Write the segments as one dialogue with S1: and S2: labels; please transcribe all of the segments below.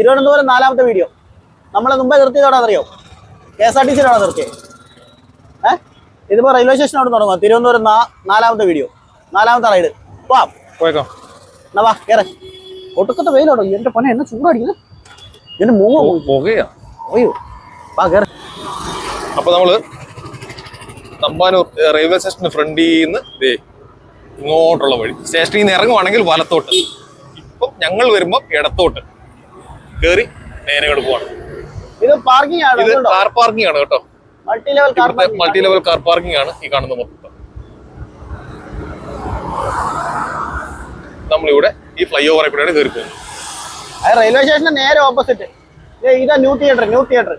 S1: തിരുവനന്തപുരം നാലാമത്തെ വീഡിയോ നമ്മളെ മുമ്പേ നിർത്തിയതോടെ അറിയോ കെ എസ് ആർ ടി സിയിലാണ് നിർത്തിയത് ഏഹ് ഇതിപ്പോ റെയിൽവേ സ്റ്റേഷൻ അവിടെ തുടങ്ങും തിരുവനന്തപുരം നാലാമത്തെ വീഡിയോ നാലാമത്തെ റൈഡ് വാ പോയേക്കോ എന്നാ വാ കയറേ ഒട്ടുക്കത്തെ വെയിലോടോ എന്റെ പൊന്നെ എന്നെ ചൂടടിക്കുന്നത് എൻ്റെ മുഖം പുകയാ അയ്യോ വാ കയറ
S2: അപ്പോൾ നമ്മള് തമ്പാനൂർ റെയിൽവേ സ്റ്റേഷന് ഫ്രണ്ടിൽ നിന്ന് ദേ ഇങ്ങോട്ടുള്ള വഴി സ്റ്റേഷനിൽ നിന്ന് ഇറങ്ങുവാണെങ്കിൽ വലത്തോട്ട് ഇപ്പം ഞങ്ങൾ വരുമ്പോൾ ഇടത്തോട്ട് കയറി നേരെ ഇങ്ങോട്ട് എളുപ്പമാണ്
S1: ഇത് പാർക്കിംഗ് ആണ്
S2: ഇത് കാർ പാർക്കിംഗ് ആണ് കേട്ടോ മൾട്ടി ലെവൽ കാർ പാർക്കിംഗ് ആണ് ഈ കാണുന്ന മൊത്തം നമ്മളിവിടെ ഈ ഫ്ലൈ ഓവറെ കൂടെയാണ് കയറി പോകുന്നത്
S1: അത് റെയിൽവേ സ്റ്റേഷന് നേരെ ഓപ്പോസിറ്റ് ഇതാ ന്യൂ തിയേറ്റർ ന്യൂ തിയേറ്റർ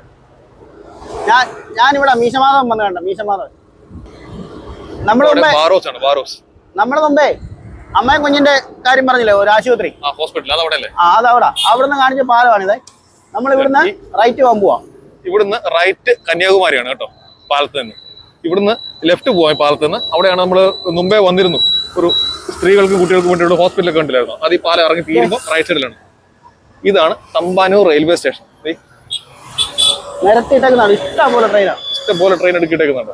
S1: ഞാൻ ഞാനിവിടെ മീശമാധവൻ വന്നു കണ്ട മീശമാധവൻ നമ്മുടെ മുമ്പേ നമ്മുടെ മുമ്പേ അമ്മയും കുഞ്ഞിന്റെ കാര്യം പറഞ്ഞില്ലേ ഒരു ആശുപത്രി ഹോസ്പിറ്റൽ ആ അതവിടെ അവിടെ കാണിച്ച പാലമാണിത് നമ്മൾ ഇവിടുന്ന് റൈറ്റ് പോകാൻ പോവാം
S2: ഇവിടുന്ന് റൈറ്റ് കന്യാകുമാരിയാണ് കേട്ടോ പാലത്ത് നിന്ന് ഇവിടുന്ന് ലെഫ്റ്റ് പോവാൻ പാലത്ത് നിന്ന് അവിടെയാണ് നമ്മൾ മുമ്പേ വന്നിരുന്നു ഒരു സ്ത്രീകൾക്കും കുട്ടികൾക്കും വേണ്ടിയുള്ള ഹോസ്പിറ്റലൊക്കെ ഉണ്ടായിരുന്നു അത് ഈ പാലം ഇറങ്ങി തീരുമ്പോൾ റൈറ്റ് സൈഡിലാണ് ഇതാണ് തമ്പാനൂർ റെയിൽവേ സ്റ്റേഷൻ
S1: ഇഷ്ടംപോലെ
S2: ട്രെയിൻ എടുക്കിട്ടേക്കുന്നുണ്ട്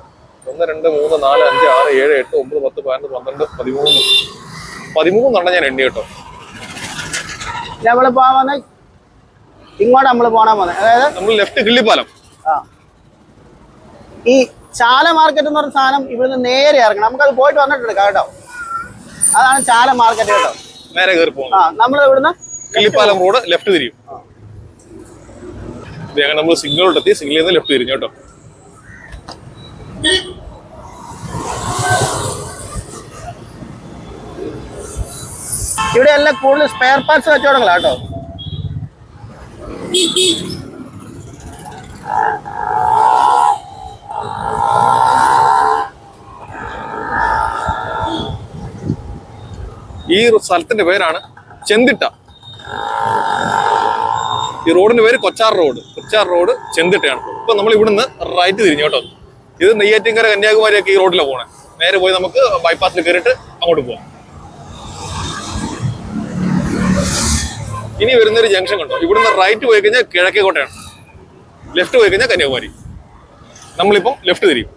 S2: ഒന്ന് രണ്ട് മൂന്ന് നാല് അഞ്ച് ആറ് ഏഴ് എട്ട് ഒമ്പത് പത്ത് പതിനൊന്ന് പന്ത്രണ്ട് പതിമൂന്ന് പതിമൂന്നെണ്ണം ഞാൻ എണ്ണി കേട്ടോ
S1: നമ്മളിപ്പോ ഇങ്ങോട്ട് നമ്മൾ പോണാൻ പോകുന്നത് അതായത്
S2: നമ്മൾ ലെഫ്റ്റ് കിള്ളിപ്പാലം
S1: ഈ ചാല മാർക്കറ്റ് എന്ന് പറഞ്ഞ സാധനം ഇവിടുന്ന് നേരെ ഇറങ്ങണം നമുക്കത് പോയിട്ട് വന്നിട്ടുണ്ട് കേട്ടോ അതാണ് ചാല മാർക്കറ്റ് കേട്ടോ നേരെ കയറി പോകും ആ നമ്മൾ ഇവിടുന്ന്
S2: കിള്ളിപ്പാലം റോഡ് ലെഫ്റ്റ് തിരിയും വേഗം നമ്മൾ സിഗ്നലോട്ടെത്തി സിഗ്നലിൽ നിന്ന് ലെഫ്റ്റ് തിരിഞ്ഞു കേട്ടോ
S1: ഇവിടെ എല്ലാം കൂടുതൽ സ്പെയർ പാർട്സ് കച്ചവടങ്ങളാ കേട്ടോ
S2: ഈ സ്ഥലത്തിന്റെ പേരാണ് ചെന്തിട്ട ഈ റോഡിന്റെ പേര് കൊച്ചാർ റോഡ് കൊച്ചാർ റോഡ് ചെന്തിട്ടയാണ് ഇപ്പൊ നമ്മൾ ഇവിടുന്ന് റൈറ്റ് തിരിഞ്ഞു കേട്ടോ ഇത് നെയ്യാറ്റിൻകര കന്യാകുമാരിയൊക്കെ ഈ റോഡിലാണ് പോകണേ നേരെ പോയി നമുക്ക് ബൈപ്പാസിൽ കയറിയിട്ട് അങ്ങോട്ട് പോവാം ഇനി വരുന്നൊരു ജംഗ്ഷൻ കണ്ടോ ഇവിടുന്ന് റൈറ്റ് പോയി കഴിഞ്ഞാൽ കിഴക്കേക്കോട്ടയാണ് ലെഫ്റ്റ് പോയി കഴിഞ്ഞാൽ കന്യാകുമാരി നമ്മളിപ്പം ലെഫ്റ്റ് തിരിയും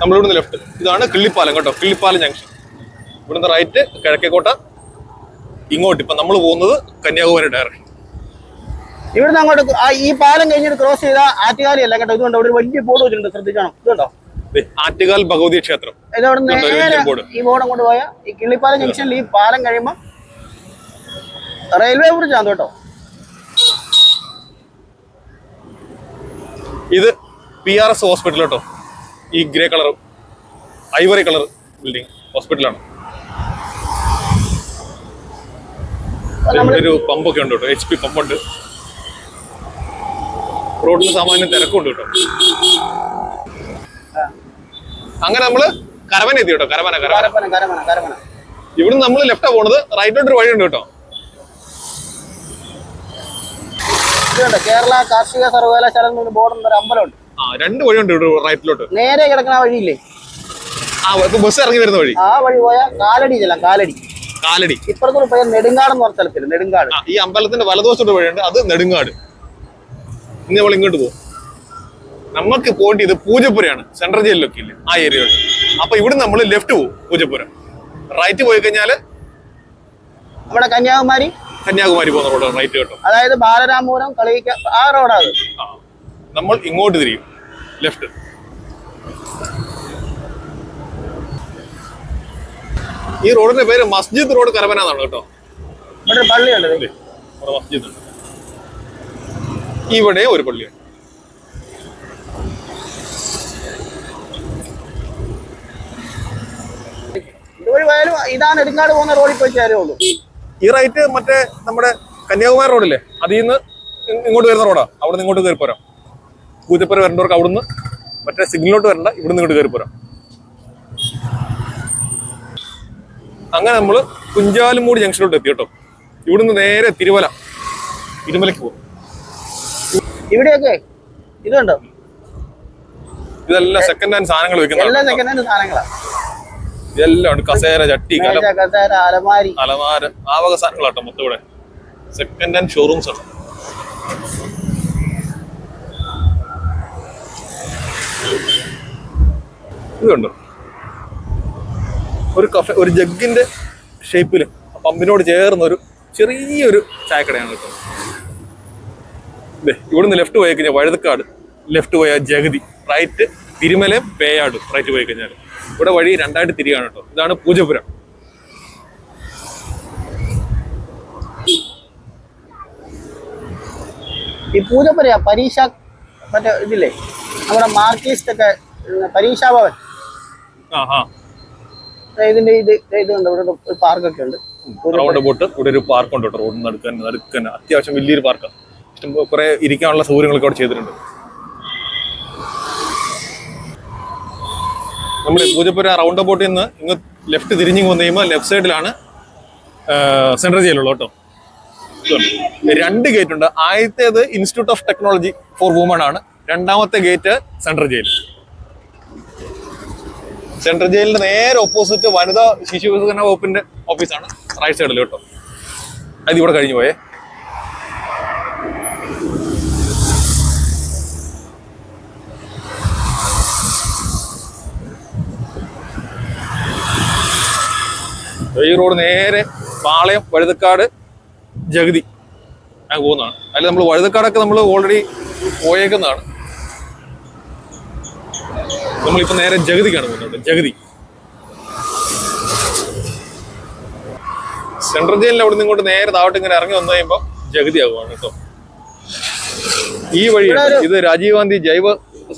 S2: നമ്മളിവിടുന്ന് ലെഫ്റ്റ് ഇതാണ് കിള്ളിപ്പാലം കേട്ടോ കിള്ളിപ്പാലം ജംഗ്ഷൻ ഇവിടുന്ന് റൈറ്റ് കിഴക്കേക്കോട്ട ഇങ്ങോട്ട് ഇപ്പം നമ്മൾ പോകുന്നത് കന്യാകുമാരി ഡയറക്ഷൻ
S1: ഇവിടുന്ന് അങ്ങോട്ട് ഈ പാലം കഴിഞ്ഞിട്ട് ക്രോസ് ചെയ്താൽ ആറ്റുകാലി അല്ല കേട്ടോ ഇതുകൊണ്ട് അവിടെ വലിയ ബോർഡ് വെച്ചിട്ടുണ്ട് ശ്രദ്ധിക്കണം ഇതുണ്ടോ
S2: ആറ്റുകാൽ ഭഗവതി ക്ഷേത്രം
S1: ഈ ബോർഡ് അങ്ങോട്ട് പോയാൽ ഈ കിള്ളിപ്പാലം ജംഗ്ഷനിൽ ഈ പാലം കഴിയുമ്പോൾ റെയിൽവേ ബ്രിഡ്ജ് ആണ് കേട്ടോ
S2: ഇത് പി ആർ എസ് ഹോസ്പിറ്റൽ കേട്ടോ ഈ grey colour ivory colour building ഹോസ്പിറ്റലാണ് ഒരു പമ്പൊക്കെ ഉണ്ട് കേട്ടോ എച്ച് പി പമ്പുണ്ട് റോഡിൽ സാമാന്യം തിരക്കുണ്ട് കേട്ടോ അങ്ങനെ നമ്മള് കരവന എത്തി കേട്ടോ കരവന കരവന ഇവിടുന്ന് നമ്മൾ ലെഫ്റ്റാ പോണത് റൈറ്റോട്ട് ഒരു വഴിയുണ്ട് കേട്ടോ
S1: കേരള കാർഷിക സർവകലാശാല ബോർഡ് ഒരു അമ്പലമുണ്ട്
S2: ആ രണ്ട് വഴിയുണ്ട് ഇവിടെ റൈറ്റിലോട്ട്
S1: നേരെ കിടക്കുന്ന വഴിയില്ലേ
S2: ആ ഇപ്പൊ ബസ് ഇറങ്ങി വരുന്ന വഴി
S1: ആ വഴി പോയാൽ കാലടി ചെല്ലാം കാലടി കാലടി ഇപ്പുറത്തോട് പോയാൽ നെടുങ്കാട് എന്ന് പറഞ്ഞ സ്ഥലത്തില്ല നെടുങ്കാട്
S2: ഈ അമ്പലത്തിന്റെ വലതുവശത്തോട്ട് വഴിയുണ്ട് അത് നെടുങ്കാട് ഇനി നമ്മൾ ഇങ്ങോട്ട് പോകും നമുക്ക് പോകേണ്ടി ഇത് പൂജപ്പുരയാണ് സെൻട്രൽ ജയിലിലൊക്കെ ഇല്ല ആ ഏരിയയിൽ അപ്പൊ ഇവിടെ നമ്മൾ ലെഫ്റ്റ് പോകും പൂജപ്പുരം റൈറ്റ് പോയി കഴിഞ്ഞാൽ
S1: നമ്മുടെ കന്യാകുമാരി
S2: കന്യാകുമാരി പോകുന്ന റോഡാണ് റൈറ്റ് കേട്ടോ
S1: അതായത് ബാലരാമപുരം കളിക്ക ആ റോഡാണ്
S2: നമ്മൾ ഇങ്ങോട്ട് തിരിയും ലെഫ്റ്റ് ഈ റോഡിന്റെ പേര് മസ്ജിദ് റോഡ് കരമനാണ് കേട്ടോ
S1: ഇവിടെ പള്ളിയുണ്ട് ഉണ്ട്
S2: ഇവിടെ ഒരു പള്ളിയുണ്ട്
S1: ഇതുവഴി പോയാലും ഇതാണ് എടുക്കാട് പോകുന്ന റോഡിൽ പോയി ചേരുള്ളൂ
S2: ഈ റൈറ്റ് മറ്റേ നമ്മുടെ കന്യാകുമാരി റോഡില്ലേ അതിൽ നിന്ന് ഇങ്ങോട്ട് വരുന്ന റോഡാ അവിടെ നിന്ന് ഇങ്ങോട്ട് കയറി പോരാം കൂറ്റപ്പുര വരേണ്ടവർക്ക് അവിടുന്ന് മറ്റേ സിഗ്നലിലോട്ട് വരണ്ട ഇവിടുന്ന് ഇങ്ങോട്ട് കയറി പോരാം അങ്ങനെ നമ്മൾ കുഞ്ചാലുമൂടി ജംഗ്ഷനിലോട്ട് എത്തി കേട്ടോ ഇവിടുന്ന് നേരെ തിരുവല ഇരുമലക്ക് പോകും
S1: ഇവിടെയൊക്കെ ഇതുണ്ടോ
S2: ഇതെല്ലാം സെക്കൻഡ് ഹാൻഡ് സാധനങ്ങൾ വെക്കുന്നത്
S1: എല്ലാം സെക്കൻഡ് ഹാൻഡ് സാധനങ്ങളാണ്
S2: ഇതെല്ലാം ഉണ്ട് കസേര ചട്ടി അലമാര ആവക സാധനങ്ങളാട്ടോ മൊത്തം ഇവിടെ സെക്കൻഡ് ഹാൻഡ് ഷോറൂംസ് ആണ് ഇതുണ്ട് ഒരു കഫേ ഒരു ജഗ്ഗിന്റെ ഷേപ്പിൽ പമ്പിനോട് ചേർന്ന ഒരു ചെറിയൊരു ചായക്കടയാണ് കേട്ടോ ഇവിടെ നിന്ന് ലെഫ്റ്റ് പോയി കഴിഞ്ഞാൽ വഴുതക്കാട് ലെഫ്റ്റ് പോയാൽ ജഗതി റൈറ്റ് തിരുമലയും പേയാട് റൈറ്റ് പോയി കഴിഞ്ഞാൽ ഇവിടെ വഴി രണ്ടായിട്ട് തിരിയാണ് കേട്ടോ ഇതാണ് പൂജപുരം
S1: ഈ പൂജപുര പരീക്ഷ മറ്റേ ഇതില്ലേ നമ്മുടെ മാർക്കിസ്റ്റൊക്കെ പരീക്ഷാഭവൻ ഇതിന്റെ ഇത് ഇതുണ്ട് ഇവിടെ ഒരു പാർക്കൊക്കെ ഉണ്ട്
S2: റൗണ്ട് ഒരു പാർക്ക് ഉണ്ട് റോഡ് നടുക്കാൻ നടുക്കാൻ അത്യാവശ്യം വലിയൊരു പാർക്കാണ് കുറെ ഇരിക്കാനുള്ള സൗകര്യങ്ങളൊക്കെ അവിടെ ചെയ്തിട്ടുണ്ട് നമ്മൾ പൂജപ്പുര റൗണ്ട് അബൌട്ടിൽ നിന്ന് ഇങ്ങ് ലെഫ്റ്റ് തിരിഞ്ഞ് വന്നു കഴിയുമ്പോൾ ലെഫ്റ്റ് സൈഡിലാണ് സെൻട്രൽ ജയിലുള്ളത് കേട്ടോ രണ്ട് ഗേറ്റ് ഉണ്ട് ആദ്യത്തേത് institute of technology for woman ആണ് രണ്ടാമത്തെ ഗേറ്റ് സെൻട്രൽ ജയിൽ സെൻട്രൽ ജയിലിന്റെ നേരെ ഓപ്പോസിറ്റ് വനിതാ ശിശു വികസന വകുപ്പിന്റെ ഓഫീസാണ് റൈറ്റ് സൈഡിൽ കേട്ടോ അത് ഇവിടെ കഴിഞ്ഞു പോയേ ഈ റോഡ് നേരെ പാളയം വഴുതക്കാട് ജഗതി അങ്ങ് പോകുന്നതാണ് അതിൽ നമ്മൾ വഴുതക്കാടൊക്കെ നമ്മൾ ഓൾറെഡി പോയേക്കുന്നതാണ് നമ്മളിപ്പോൾ നേരെ ജഗതിക്കാണ് പോകുന്നത് ജഗതി സെൻട്രൽ ജയിലിൽ അവിടെ നിന്ന് ഇങ്ങോട്ട് നേരെ താവട്ട് ഇങ്ങനെ ഇറങ്ങി വന്നു കഴിയുമ്പോൾ ജഗതി ആകുവാണ് കേട്ടോ ഈ വഴി ഇത് രാജീവ് ഗാന്ധി ജൈവ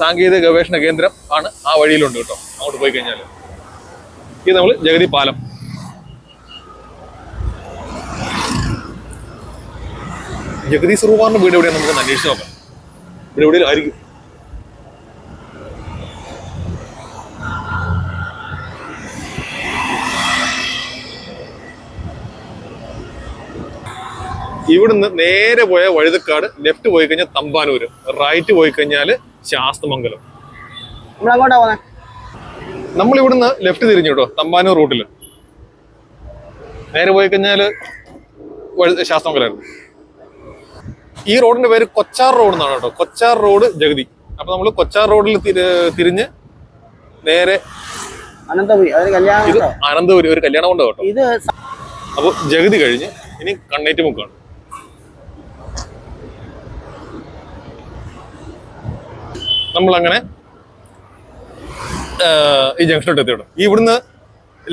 S2: സാങ്കേതിക ഗവേഷണ കേന്ദ്രം ആണ് ആ വഴിയിലുണ്ട് കേട്ടോ അങ്ങോട്ട് പോയി കഴിഞ്ഞാൽ ഇത് നമ്മൾ ജഗതി പാലം ജഗതി സുറുവാറിന്റെ വീട് എവിടെയാണ് നമുക്ക് അന്വേഷിച്ച് നോക്കാം ഇവിടെ എവിടെ ആയിരിക്കും ഇവിടുന്ന് നേരെ പോയ വഴുതക്കാട് ലെഫ്റ്റ് പോയി കഴിഞ്ഞാൽ തമ്പാനൂര് റൈറ്റ് പോയി കഴിഞ്ഞാൽ ശാസ്തമംഗലം നമ്മൾ ഇവിടുന്ന് ലെഫ്റ്റ് തിരിഞ്ഞു കേട്ടോ തമ്പാനൂർ റൂട്ടിൽ നേരെ പോയി കഴിഞ്ഞാൽ ശാസ്തമംഗലായിരുന്നു ഈ റോഡിന്റെ പേര് കൊച്ചാർ റോഡ് എന്നാണ് കേട്ടോ കൊച്ചാർ റോഡ് ജഗതി അപ്പൊ നമ്മൾ കൊച്ചാർ റോഡിൽ തിരിഞ്ഞ് നേരെ അനന്തപുരി ഒരു കല്യാണം കൊണ്ട് കേട്ടോ ഇത് അപ്പോൾ ജഗതി കഴിഞ്ഞ് ഇനി കണ്ണേറ്റുമുക്കാണ് നമ്മളങ്ങനെ ഈ ജംഗ്ഷനോട്ട് എത്തിയോട്ടോ ഈ ഇവിടുന്ന്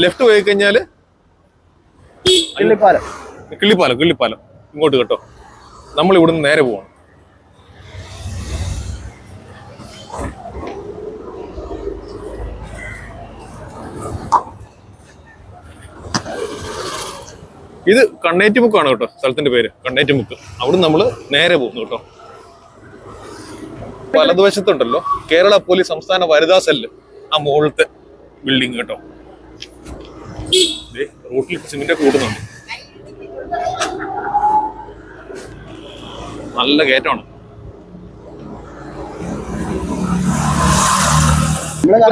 S2: ലെഫ്റ്റ് പോയി കഴിഞ്ഞാല് കിള്ളിപ്പാലം കിള്ളിപ്പാലം കിള്ളിപ്പാലം ഇങ്ങോട്ട് കേട്ടോ നമ്മൾ ഇവിടുന്ന് നേരെ പോവാണ് ഇത് കണ്ണേറ്റുമുക്കാണ് കേട്ടോ സ്ഥലത്തിന്റെ പേര് കണ്ണേറ്റുമുക്ക് അവിടെ നമ്മൾ നേരെ പോകുന്നു കേട്ടോ വലതുവശത്തുണ്ടല്ലോ കേരള പോലീസ് സംസ്ഥാന വനിതാ സെല്ല് ആ മുകളിലത്തെ ബിൽഡിംഗ് കേട്ടോ റോട്ടിൽ സിമിന്റെ കൂടുന്നുണ്ട് നല്ല കയറ്റമാണ്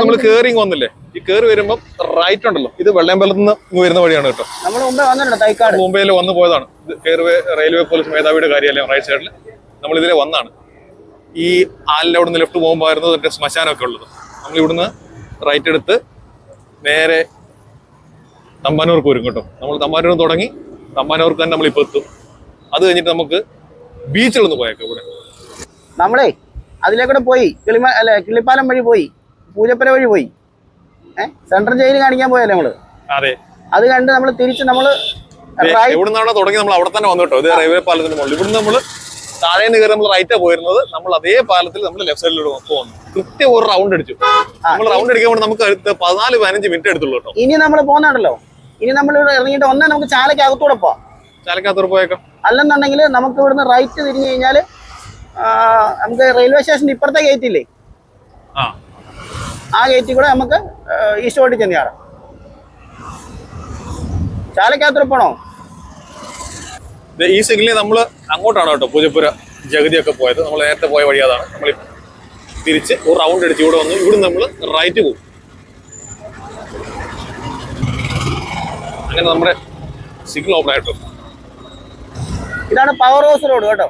S2: നമ്മൾ കേറി വന്നില്ലേ ഈ കേറി വരുമ്പോൾ റൈറ്റ് ഉണ്ടല്ലോ ഇത് വെള്ളയമ്പലത്ത് നിന്ന് വരുന്ന വഴിയാണ്
S1: കേട്ടോ
S2: മുംബൈയിൽ വന്നു പോയതാണ് ഇത് കയറുവേ റെയിൽവേ പോലീസ് മേധാവിയുടെ കാര്യമല്ലേ റൈറ്റ് സൈഡിൽ നമ്മൾ ഇതിലെ വന്നാണ് ഈ ആലിൻ്റെ അവിടെ നിന്ന് ലെഫ്റ്റ് പോകുമ്പോഴായിരുന്നു മറ്റേ ശ്മശാനമൊക്കെ ഉള്ളത് നമ്മൾ ഇവിടുന്ന് റൈറ്റ് എടുത്ത് നേരെ തമ്പാനൂർക്ക് വരും കേട്ടോ നമ്മൾ തമ്പാനൂർ തുടങ്ങി തമ്പാനൂർക്ക് തന്നെ നമ്മൾ ഇപ്പൊ എത്തും അത് കഴിഞ്ഞിട്ട് നമുക്ക് ബീച്ചിലൊന്ന് പോയേക്കാം ഇവിടെ
S1: നമ്മളേ അതിലേക്കൂടെ പോയി കിളിമ അല്ലെ കിളിപ്പാലം വഴി പോയി പൂജപ്പുര വഴി പോയി ഏഹ് സെൻട്രൽ ജയിൽ കാണിക്കാൻ പോയല്ലേ നമ്മള് അതെ അത് കണ്ട് നമ്മള് തിരിച്ച് നമ്മള്
S2: എവിടുന്നാണോ തുടങ്ങി നമ്മൾ അവിടെ തന്നെ വന്നിട്ടോ കേട്ടോ ഇത് റെയിൽവേ പാലത്തിന് മുകളിൽ ഇവിടുന്ന് നമ്മള് താഴേന്ന് കയറി നമ്മൾ റൈറ്റാ പോയിരുന്നത് നമ്മൾ അതേ പാലത്തിൽ നമ്മൾ ലെഫ്റ്റ് സൈഡിലൂടെ വന്നു കൃത്യം ഒരു റൗണ്ട് അടിച്ചു നമ്മൾ റൗണ്ട് അടിക്കാൻ നമുക്ക് അടുത്ത് പതിനാല് പതിനഞ്ച് മിനിറ്റ് എടുത്തുള്ളൂ കേട്ടോ ഇനി
S1: നമ്മൾ പോകുന്നുണ്ടല്ലോ ഇനി നമ്മൾ ഇറങ്ങിയിട്ട് ഒന്നേ നമുക്ക് ചാലയ്ക്ക് അകത്തൂടെ പോവാം
S2: ചാലക്കാത്തൂർ പോയേക്കാം
S1: അല്ലെന്നുണ്ടെങ്കിൽ നമുക്ക് ഇവിടുന്ന് റൈറ്റ് തിരിഞ്ഞു കഴിഞ്ഞാൽ നമുക്ക് റെയിൽവേ സ്റ്റേഷൻ്റെ ഇപ്പുറത്തെ ഗേറ്റ് ഇല്ലേ ആ ഗേറ്റിൽ കൂടെ നമുക്ക് ഈസ്റ്റോട്ടിൽ ചെന്ന് കയറാം ചാലക്കാത്തൂർ പോണോ
S2: ഈ സിഗ്നലിൽ നമ്മൾ അങ്ങോട്ടാണ് കേട്ടോ പൂജപ്പുര ജഗതിയൊക്കെ പോയത് നമ്മൾ നേരത്തെ പോയ വഴി അതാണ് നമ്മൾ തിരിച്ച് ഒരു റൗണ്ട് അടിച്ച് ഇവിടെ വന്നു ഇവിടെ നമ്മൾ റൈറ്റ് പോകും അങ്ങനെ നമ്മുടെ സിഗ്നൽ ഓപ്പൺ ആയിട്ടുണ്ട്
S1: ഇതാണ് പവർ ഹൗസ് റോഡ് കേട്ടോ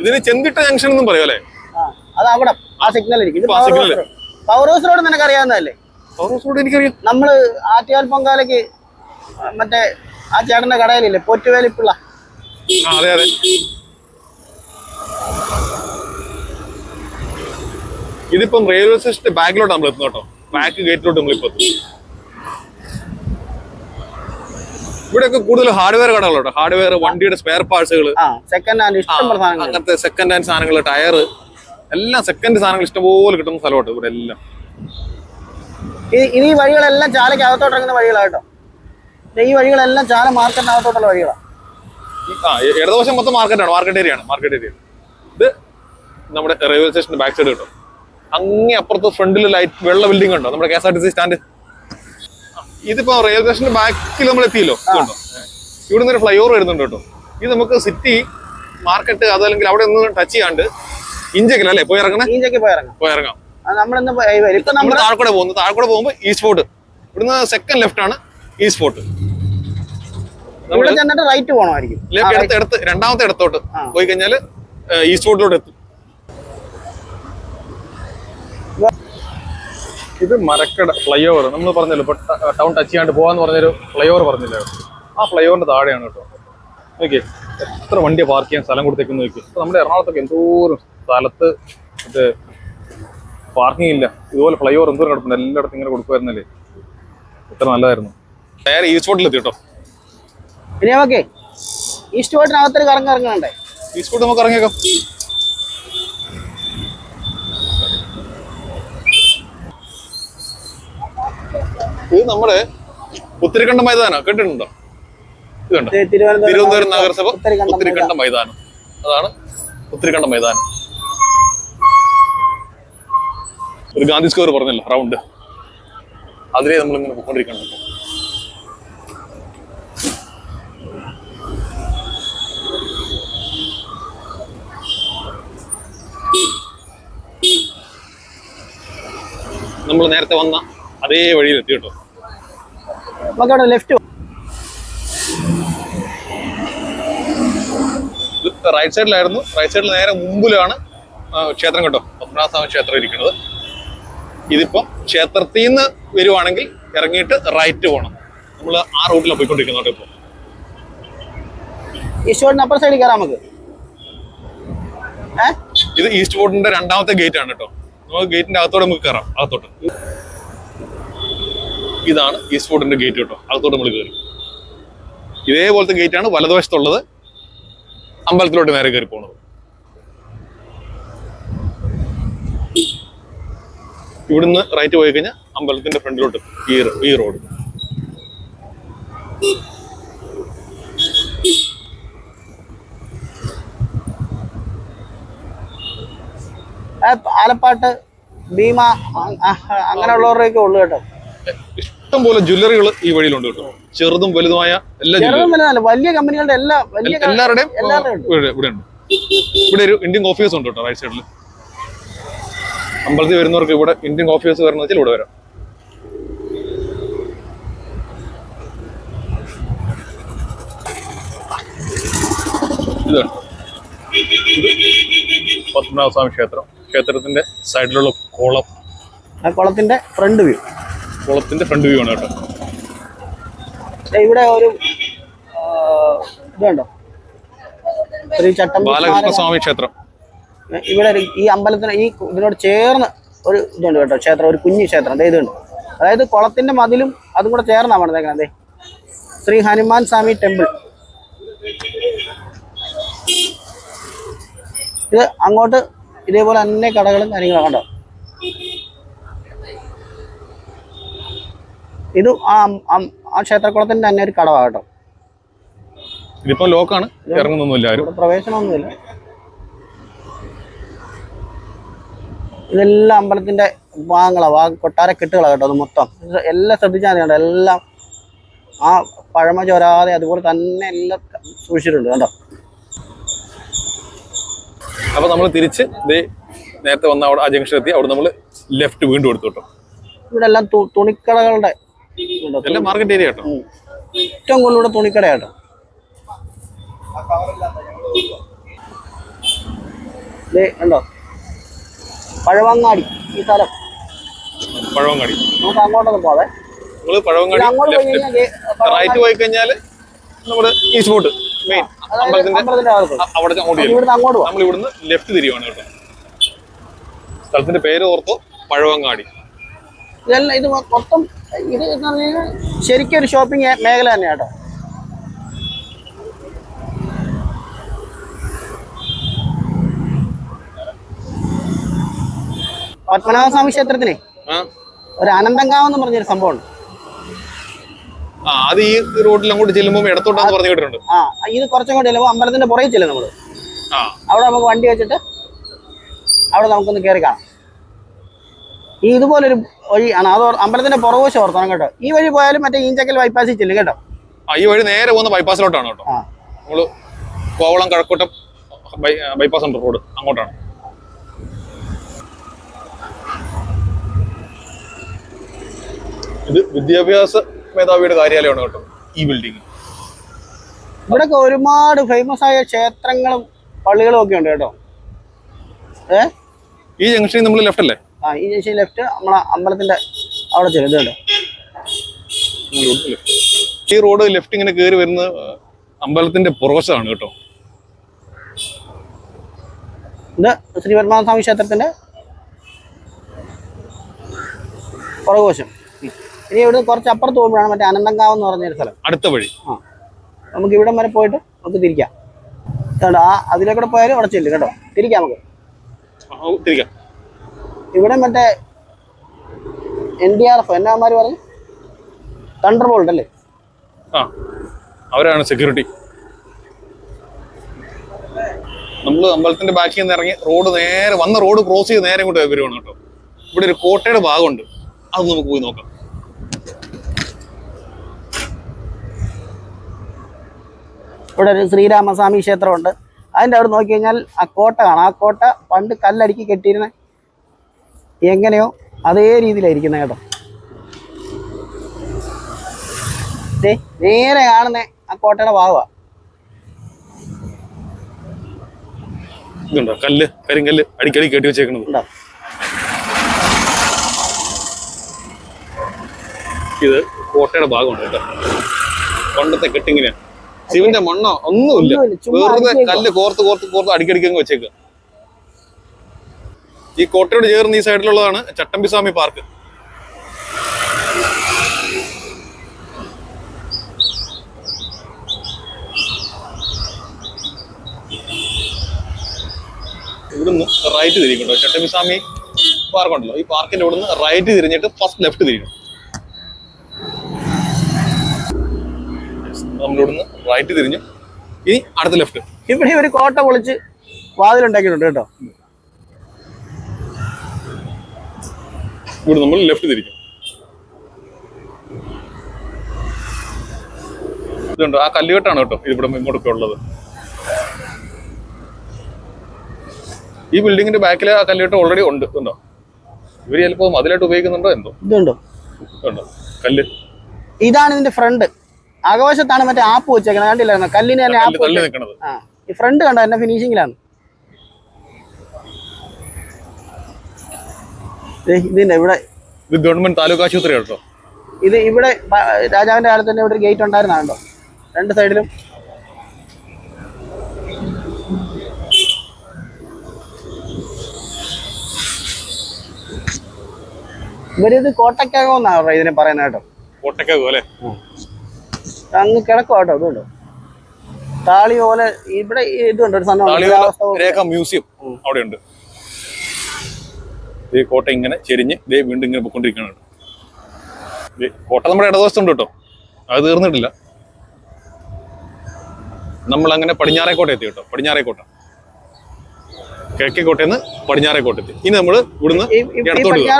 S2: ഇതിന് ചെന്തിട്ട ജംഗ്ഷൻ എന്നും പറയും അല്ലേ
S1: അത് അവിടെ ആ സിഗ്നൽ ഇരിക്കും പവർ ഹൗസ് റോഡ് നിനക്ക് അറിയാവുന്നതല്ലേ
S2: പവർ ഹൗസ് റോഡ് എനിക്കറിയാം
S1: നമ്മള് ആറ്റുകാൽ പൊങ്കാലയ്ക്ക് മറ്റേ ആ ചേട്ടന്റെ കടയിലില്ലേ പൊറ്റുവേലിപ്പിള്ള
S2: അതെ അതെ ഇതിപ്പം റെയിൽവേ സ്റ്റേഷന്റെ ബാക്കിലോട്ട് നമ്മൾ എത്തുന്നോട്ടോ ബാക്ക് ഗേറ്റിലോട്ട് നമ്മളിപ്പോ ഒക്കെ കൂടുതൽ ഹാർഡ്വെയർ കടകളുണ്ട് ഹാർഡ്വെയർ വണ്ടിയുടെ സ്പെയർ പാർട്സുകൾ
S1: സെക്കൻഡ് ഹാൻഡ് ഇഷ്ടം അങ്ങനത്തെ
S2: സെക്കൻഡ് ഹാൻഡ് സാധനങ്ങൾ ടയർ എല്ലാം സെക്കൻഡ് സാധനങ്ങൾ ഇഷ്ടംപോലെ കിട്ടുന്ന സ്ഥലമാണ് ഇവിടെ എല്ലാം
S1: ഇനി വഴികളെല്ലാം ചാലയ്ക്ക് അകത്തോട്ട് ഇറങ്ങുന്ന വഴികളാട്ടോ ഈ വഴികളെല്ലാം ചാല മാർക്കറ്റിനകത്തോട്ടുള്ള വഴികളാണ്
S2: ആ ഇടതുവശം മൊത്തം മാർക്കറ്റാണ് മാർക്കറ്റ് ഏരിയ ആണ് മാർക്കറ്റ് ഏരിയ ഇത് നമ്മുടെ റെയിൽവേ സ്റ്റേഷൻ ബാക്ക് സൈഡ് കിട്ടും അങ്ങേ അപ്പുറത്ത് ഫ്രണ്ടിൽ ലൈറ്റ് വെള്ള ബിൽഡിംഗ് ഉണ്ടോ നമ്മുടെ K S R T C stand ഇതിപ്പോ റെയിൽവേ സ്റ്റേഷന്റെ ബാക്കിൽ നമ്മൾ എത്തിയല്ലോ കേട്ടോ ഇവിടെ നിന്ന് ഫ്ലൈ ഓവർ വരുന്നുണ്ട് കേട്ടോ ഇത് നമുക്ക് സിറ്റി മാർക്കറ്റ് അതല്ലെങ്കിൽ അവിടെ ഒന്ന് ടച്ച് ചെയ്യാണ്ട് ഇഞ്ചക്കിൽ അല്ലേ പോയി ഇറങ്ങണേ ഇഞ്ചക്ക് പോയി ഇറങ്ങാം പോയി ഇറങ്ങാം നമ്മൾ താഴെക്കൂടെ പോകുന്നു താഴെക്കൂടെ പോകുമ്പോൾ ഈ സ്പോട്ട് ഇവിടുന്ന് സെക്കൻഡ് ലെഫ്റ്റ് ആണ് ഈ സ്പോട്ട്
S1: നമ്മൾ ചെന്നിട്ട് റൈറ്റ് പോകണമായിരിക്കും
S2: ലെഫ്റ്റ് എടുത്ത് രണ്ടാമത്തെ ഇടത്തോട്ട് പോയി കഴിഞ്ഞാൽ ഈ സ്പോട്ടിലോട്ട് എത്തും ഇത് മരക്കട ഫ്ലൈ ഓവർ നമ്മൾ പറഞ്ഞല്ലോ ഇപ്പൊ ടൗൺ ടച്ച് ചെയ്യാണ്ട് പോവാന്ന് പറഞ്ഞൊരു ഫ്ലൈ ഓവർ പറഞ്ഞില്ലേ ആ ഫ്ലൈ ഓവറിന്റെ താഴെയാണ് കേട്ടോ നോക്കി എത്ര വണ്ടിയെ പാർക്ക് ചെയ്യാൻ സ്ഥലം കൊടുത്തേക്കുന്നു നോക്കി അപ്പൊ നമ്മുടെ എറണാകുളത്തൊക്കെ എന്തോരം സ്ഥലത്ത് ഇത് പാർക്കിംഗ് ഇല്ല ഇതുപോലെ ഫ്ലൈ ഓവർ എന്തോരം കിടപ്പുണ്ട് എല്ലായിടത്തും ഇങ്ങനെ കൊടുക്കുമായിരുന്നല്ലേ ഇത്ര നല്ലതായിരുന്നു ഈ സ്പോട്ടിൽ എത്തി കേട്ടോ
S1: ഇനി നമുക്ക് ഈസ്റ്റ് ബോട്ടിനകത്തൊരു കറങ്ങി ഇറങ്ങണ്ടേ
S2: ഈസ്റ്റ് ബോട്ട് നമുക്ക് ഇറങ്ങിയേക്കാം ഇത് നമ്മുടെ ഉത്തരകണ്ഠ മൈതാനം കേട്ടിട്ടുണ്ടോ ഇതുണ്ട് തിരുവനന്തപുരം നഗരസഭ ഉത്തരകണ്ഠ മൈതാനം അതാണ് ഉത്തരകണ്ഠ മൈതാനം ഒരു ഗാന്ധി സ്ക്വയർ പറഞ്ഞല്ലോ റൗണ്ട് അതിലേ നമ്മൾ ഇങ്ങനെ പോയിക്കൊണ്ടിരിക്കണം നമ്മൾ നേരത്തെ വന്ന അതേ വഴിയിൽ എത്തി കേട്ടോ ലെഫ്റ്റ് റൈറ്റ് സൈഡിലായിരുന്നു റൈറ്റ് സൈഡിൽ നേരെ മുമ്പിലാണ് ക്ഷേത്രം കേട്ടോ പത്മനാഭ സ്വാമി ക്ഷേത്രം ഇരിക്കുന്നത് ഇതിപ്പം ക്ഷേത്രത്തിൽ നിന്ന് വരുവാണെങ്കിൽ ഇറങ്ങിയിട്ട് റൈറ്റ് പോകണം നമ്മൾ ആ റൂട്ടിലാണ് പോയിക്കൊണ്ടിരിക്കുന്നത് ഇപ്പോൾ
S1: ഈസ്റ്റോട്ടിന് നമുക്ക്
S2: ഇത് ഈസ്റ്റ് ഫോർട്ടിന്റെ രണ്ടാമത്തെ ഗേറ്റ് ആണ് കേട്ടോ നമുക്ക് ഗേറ്റിന്റെ അകത്തോടെ നമുക്ക് കയറാം അകത്തോട്ട് ഇതാണ് ഈ സ്പോട്ടിൻ്റെ ഗേറ്റ് കേട്ടോ അകത്തോട്ട് നമ്മൾ കയറി ഇതേപോലത്തെ ഗേറ്റാണ് വലതുവശത്തുള്ളത് അമ്പലത്തിലോട്ട് നേരെ കയറി പോണത് ഇവിടുന്ന് റൈറ്റ് പോയി കഴിഞ്ഞാൽ അമ്പലത്തിന്റെ ഫ്രണ്ടിലോട്ട് ഈ ഈ റോഡ്
S1: ആലപ്പാട്ട് ഭീമ അങ്ങനെയുള്ളവരുടെയൊക്കെ ഉള്ളു കേട്ടോ
S2: ഇഷ്ടം പോലെ ജ്വല്ലറികൾ ഈ വഴിയിലുണ്ട് കേട്ടോ ചെറുതും വലുതുമായ എല്ലാ
S1: ജ്വല്ലറി വലിയ കമ്പനികളുടെ എല്ലാ
S2: എല്ലാവരുടെയും ഇവിടെ ഉണ്ട് ഇവിടെ ഒരു ഇന്ത്യൻ ഓഫീസ് ഉണ്ട് കേട്ടോ റൈറ്റ് സൈഡിൽ അമ്പലത്തിൽ വരുന്നവർക്ക് ഇവിടെ ഇന്ത്യൻ ഓഫീസ് വരുന്ന ഇവിടെ വരാം പത്മനാഭസ്വാമി ക്ഷേത്രം ക്ഷേത്രത്തിന്റെ സൈഡിലുള്ള കുളം
S1: ആ കുളത്തിന്റെ ഫ്രണ്ട് വ്യൂ
S2: കുളത്തിന്റെ ഫ്രണ്ട് വ്യൂ ആണ് കേട്ടോ
S1: ഇവിടെ ഒരു ഇതുണ്ടോ ശ്രീ ചട്ടമ്പി
S2: ബാലകൃഷ്ണസ്വാമി ക്ഷേത്രം
S1: ഇവിടെ ഈ അമ്പലത്തിന് ഈ ഇതിനോട് ചേർന്ന് ഒരു ഇതുണ്ട് കേട്ടോ ക്ഷേത്രം ഒരു കുഞ്ഞു ക്ഷേത്രം അതെ ഇതുണ്ട് അതായത് കുളത്തിന്റെ മതിലും അതും കൂടെ ചേർന്നാണ് പണിതേക്കണം അതെ ശ്രീ ഹനുമാൻ സ്വാമി ടെമ്പിൾ ഇത് അങ്ങോട്ട് ഇതേപോലെ തന്നെ കടകളും കാര്യങ്ങളും കണ്ടോ ഇത് ആ ആ ക്ഷേത്രക്കുളത്തിന്റെ തന്നെ ഒരു കടവാട്ടോ
S2: ഇതിപ്പോ ലോക്കാണ് ഇറങ്ങുന്നൊന്നുമില്ല
S1: ആരും പ്രവേശനമൊന്നുമില്ല ഇതെല്ലാം അമ്പലത്തിന്റെ ഭാഗങ്ങളാ വാ കൊട്ടാര കെട്ടുകളാ കേട്ടോ അത് മൊത്തം എല്ലാം ശ്രദ്ധിച്ചാൽ കേട്ടോ എല്ലാം ആ പഴമ ചോരാതെ അതുപോലെ തന്നെ എല്ലാം സൂക്ഷിച്ചിട്ടുണ്ട് കേട്ടോ
S2: അപ്പൊ നമ്മൾ തിരിച്ച് നേരത്തെ വന്ന അവിടെ ആ ജംഗ്ഷനിലെത്തി അവിടെ നമ്മൾ ലെഫ്റ്റ് വീണ്ടും എടുത്തു കേട്ടോ
S1: ഇവിടെ എല്ലാം തുണിക്കടകളുടെ മാർക്കറ്റ് ഏരിയ കേട്ടോ ഏറ്റവും കൂടുതലൂടെ തുണിക്കട കേട്ടോ ണ്ടോ പഴവങ്ങാടി ഈ സ്ഥലം പഴവങ്ങാടി നമുക്ക് അങ്ങോട്ടൊന്നും പോവേ
S2: പഴവങ്ങാടി അങ്ങോട്ട് പോയി റൈറ്റ് പോയി കഴിഞ്ഞാൽ ഈ സ്പോട്ട് മെയിൻ അങ്ങോട്ട് അങ്ങോട്ട് നമ്മൾ ലെഫ്റ്റ് കേട്ടോ സ്ഥലത്തിന്റെ പേര് ഓർത്തോ പഴവങ്ങാടി
S1: ഇതെല്ലാം ഇത് മൊത്തം ഇത് എന്ന് പറഞ്ഞു ശരിക്കും ഒരു ഷോപ്പിംഗ് മേഖല തന്നെ കേട്ടോ പത്മനാഭസ്വാമി ക്ഷേത്രത്തിലെ ഒരു അനന്തങ്കാവ് എന്ന് പറഞ്ഞൊരു സംഭവമുണ്ട്
S2: അത് ഈ റോഡിൽ അങ്ങോട്ട് ചെല്ലുമ്പോൾ ഇടത്തോട്ടാന്ന് പറഞ്ഞു കേട്ടിട്ടുണ്ട് ആ
S1: ഇത് കുറച്ചങ്ങോട്ട് ചെല്ലുമ്പോൾ അമ്പലത്തിന്റെ പുറകെ ചെല്ലും നമ്മള് അവിടെ നമുക്ക് വണ്ടി വെച്ചിട്ട് അവിടെ നമുക്കൊന്ന് കയറി കാണാം ഈ ഇതുപോലൊരു വഴിയാണ് അത് അമ്പലത്തിന്റെ പുറകുവശം ഓർത്തണം കേട്ടോ ഈ വഴി പോയാലും മറ്റേ ഈഞ്ചക്കൽ ബൈപ്പാസിൽ ചെല്ലും കേട്ടോ
S2: ഈ വഴി നേരെ പോകുന്ന ബൈപ്പാസിലോട്ടാണ് കേട്ടോ നമ്മള് കോവളം കഴക്കൂട്ടം ബൈപ്പാസ് ഉണ്ട് റോഡ് അങ്ങോട്ടാണ് ഇത് വിദ്യാഭ്യാസ മേധാവിയുടെ കാര്യാലയമാണ് കേട്ടോ ഈ ബിൽഡിംഗ്
S1: ഇവിടെ ഒരുപാട് ഫേമസ് ആയ ക്ഷേത്രങ്ങളും പള്ളികളും ഒക്കെ ഉണ്ട് കേട്ടോ ഏ
S2: ഈ ജംഗ്ഷനിൽ നമ്മൾ ലെഫ്റ്റ് അല്ലേ ആ ഈ
S1: ചേച്ചി ലെഫ്റ്റ് നമ്മളെ അമ്പലത്തിന്റെ അവിടെ ചെല്ലും ഇത് കേട്ടോ
S2: ഈ റോഡ് ലെഫ്റ്റ് ഇങ്ങനെ കയറി വരുന്ന അമ്പലത്തിന്റെ പുറവശമാണ് കേട്ടോ
S1: ഇത് ശ്രീ പത്മനാഭസ്വാമി ക്ഷേത്രത്തിന്റെ പുറകുവശം ഇനി ഇവിടെ കുറച്ച് അപ്പുറത്ത് പോകുമ്പോഴാണ് മറ്റേ അനന്തങ്കാവ് എന്ന് പറഞ്ഞൊരു സ്ഥലം
S2: അടുത്ത വഴി ആ
S1: നമുക്ക് ഇവിടം വരെ പോയിട്ട് നമുക്ക് തിരിക്കാം ആ അതിലേക്കൂടെ പോയാലും അവിടെ ചെല്ലും കേട്ടോ തിരിക്കാം നമുക്ക് തിരിക്കാം ഇവിടെ മറ്റേ എൻ ഡി ആർ എഫ് എന്നാമാര് പറഞ്ഞു തണ്ടർ ബോൾട്ട് അല്ലേ
S2: ആ അവരാണ് സെക്യൂരിറ്റി നമ്മള് അമ്പലത്തിന്റെ ബാക്കിൽ നിന്ന് ഇറങ്ങി റോഡ് നേരെ വന്ന റോഡ് ക്രോസ് ചെയ്ത് നേരെ ഇങ്ങോട്ട് വരുവാണ് കേട്ടോ ഇവിടെ ഒരു കോട്ടയുടെ ഭാഗമുണ്ട് അത് നമുക്ക് പോയി നോക്കാം
S1: ഇവിടെ ഒരു ശ്രീരാമസ്വാമി ക്ഷേത്രമുണ്ട് അതിൻ്റെ അവിടെ നോക്കി കഴിഞ്ഞാൽ ആ കോട്ട കാണാം ആ കോട്ട പണ്ട് കല്ലടിക്ക് കെട്ടിയിരുന്ന എങ്ങനെയോ അതേ രീതിയിലായിരിക്കുന്നത് കേട്ടോ നേരെ കാണുന്ന ആ കോട്ടയുടെ ഭാഗമാണ്
S2: ഇതുണ്ടോ കല്ല് കരിങ്കല്ല് അടിക്കടി കെട്ടി വെച്ചേക്കണത് ഇത് കോട്ടയുടെ ഭാഗമുണ്ട് കേട്ടോ പണ്ടത്തെ കെട്ടിങ്ങിന് ശിവന്റെ മണ്ണോ ഒന്നുമില്ല വെറുതെ കല്ല് കോർത്ത് കോർത്ത് കോർത്ത് അടിക്കടിക്കങ്ങ് വെച്ചേക്കുക ഈ കോട്ടയോട് ചേർന്ന് ഈ സൈഡിലുള്ളതാണ് ചട്ടമ്പിസ്വാമി പാർക്ക് ഇവിടുന്ന് റൈറ്റ് തിരിക്കും ചട്ടമ്പിസ്വാമി ചട്ടമ്പിസ്വാമി പാർക്കുണ്ടല്ലോ ഈ പാർക്കിന്റെ ഇവിടുന്ന് റൈറ്റ് തിരിഞ്ഞിട്ട് ഫസ്റ്റ് ലെഫ്റ്റ് തിരിക്കും നമ്മളിവിടുന്ന് റൈറ്റ് തിരിഞ്ഞു ഇനി അടുത്ത ലെഫ്റ്റ്
S1: ഇവിടെ ഒരു കോട്ട പൊളിച്ച് വാതിലുണ്ടാക്കിയിട്ടുണ്ട് കേട്ടോ
S2: ഇവിടെ നമ്മൾ ലെഫ്റ്റ് തിരിക്കും ഇതുണ്ട് ആ കല്ലുകെട്ടാണ് കേട്ടോ ഇവിടെ ഇങ്ങോട്ടൊക്കെ ഉള്ളത് ഈ ബിൽഡിങ്ങിന്റെ ബാക്കിലെ ആ കല്ലുകെട്ട് ഓൾറെഡി ഉണ്ട് ഉണ്ടോ ഇവര് ചിലപ്പോ അതിലായിട്ട് ഉപയോഗിക്കുന്നുണ്ടോ എന്തോ
S1: ഇതുണ്ടോ കല്ല് ഇതാണ് ഇതിന്റെ ഫ്രണ്ട് അകവശത്താണ് മറ്റേ ആപ്പ് വെച്ചേക്കണത് കണ്ടില്ല കല്ലിന് തന്നെ ആപ്പ് ഈ ഫ്രണ്ട് കണ്ടോ എന്നെ ഫിനിഷിംഗിലാണ് ഇതിന്റെ ഇവിടെ
S2: ഗവൺമെന്റ് താലൂക്ക് ആശുപത്രി കേട്ടോ
S1: ഇത് ഇവിടെ രാജാവിന്റെ കാലത്ത് തന്നെ ഇവിടെ ഒരു ഗേറ്റ് ഉണ്ടായിരുന്നാണല്ലോ രണ്ട് സൈഡിലും ഇവരിത് കോട്ടക്കാകോ എന്നാ ഇതിനെ പറയുന്നത് കേട്ടോ കോട്ടക്കകോ അല്ലെ അങ്ങ് കിടക്കും കേട്ടോ അതുകൊണ്ടോ താളി പോലെ ഇവിടെ ഇതുണ്ട് ഒരു സാധനം
S2: മ്യൂസിയം അവിടെ ഉണ്ട് ഈ കോട്ട ഇങ്ങനെ ചെരിഞ്ഞ് ഇതേ വീണ്ടും ഇങ്ങനെ പൊക്കൊണ്ടിരിക്കുകയാണ് കോട്ട നമ്മുടെ ഇടതുവശത്തുണ്ട് കേട്ടോ അത് തീർന്നിട്ടില്ല നമ്മൾ അങ്ങനെ പടിഞ്ഞാറേക്കോട്ട എത്തി കേട്ടോ പടിഞ്ഞാറേക്കോട്ട കിഴക്കേക്കോട്ടയിൽ നിന്ന് പടിഞ്ഞാറേക്കോട്ട എത്തി ഇനി നമ്മൾ ഇവിടുന്ന് ഇതാ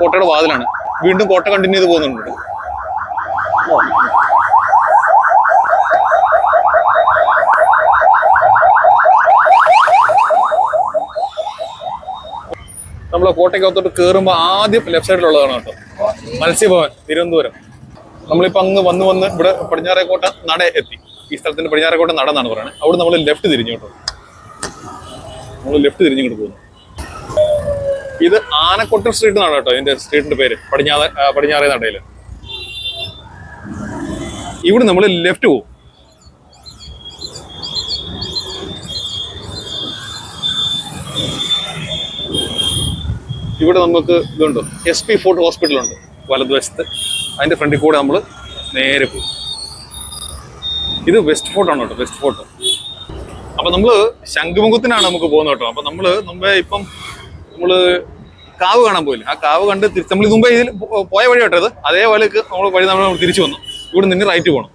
S2: കോട്ടയുടെ വാതിലാണ് വീണ്ടും കോട്ട കണ്ടിന്യൂ ചെയ്ത് പോകുന്നുണ്ട് നമ്മൾ കോട്ടയ്ക്കകത്തോട്ട് കേറുമ്പോ ആദ്യം ലെഫ്റ്റ് സൈഡിലുള്ളതാണ് കേട്ടോ മത്സ്യഭവൻ തിരുവനന്തപുരം നമ്മളിപ്പോ അങ്ങ് വന്ന് വന്ന് ഇവിടെ പടിഞ്ഞാറേക്കോട്ട നട എത്തി ഈ സ്ഥലത്തിന്റെ പടിഞ്ഞാറേക്കോട്ട നട എന്നാണ് പറയുന്നത് അവിടെ നമ്മൾ ലെഫ്റ്റ് തിരിഞ്ഞു കേട്ടോ നമ്മൾ ലെഫ്റ്റ് തിരിഞ്ഞു പോകുന്നു ഇത് ആനക്കൊട്ട സ്ട്രീറ്റ് എന്നാണ് കേട്ടോ ഇതിന്റെ സ്ട്രീറ്റിന്റെ പേര് പടിഞ്ഞാറ പടിഞ്ഞാറേ നടയില് ഇവിടെ നമ്മൾ ലെഫ്റ്റ് പോകും ഇവിടെ നമുക്ക് ഇതുണ്ട് എസ് പി ഫോർട്ട് ഉണ്ട് വലതുവശത്ത് അതിൻ്റെ ഫ്രണ്ടിൽ കൂടെ നമ്മൾ നേരെ പോകും ഇത് വെസ്റ്റ് ഫോർട്ടാണ് കേട്ടോ വെസ്റ്റ് ഫോർട്ട് അപ്പം നമ്മൾ ശംഖുമുഖത്തിനാണ് നമുക്ക് പോകുന്നത് കേട്ടോ അപ്പം നമ്മൾ മുമ്പേ ഇപ്പം നമ്മൾ കാവ് കാണാൻ പോയില്ല ആ കാവ് കണ്ട് തിരിച്ച് നമ്മൾ മുമ്പേ ഇതിൽ പോയ വഴി കേട്ടത് അതേപോലെ നമ്മൾ വഴി നമ്മൾ തിരിച്ചു വന്നു ഇവിടെ നിന്ന് റൈറ്റ് പോകണം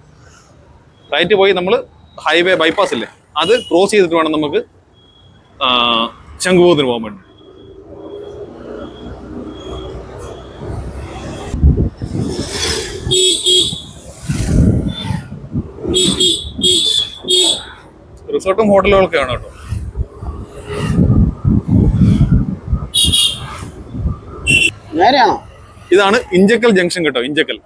S2: റൈറ്റ് പോയി നമ്മൾ ഹൈവേ ബൈപ്പാസ് ഇല്ലേ അത് ക്രോസ് ചെയ്തിട്ട് വേണം നമുക്ക് ശംഖുമുഖത്തിന് പോകാൻ വേണ്ടി റിസോർട്ടും ഹോട്ടലുകളൊക്കെയാണ് കേട്ടോ ഇതാണ് ഇഞ്ചക്കൽ ജംഗ്ഷൻ കേട്ടോ ഇഞ്ചക്കൽ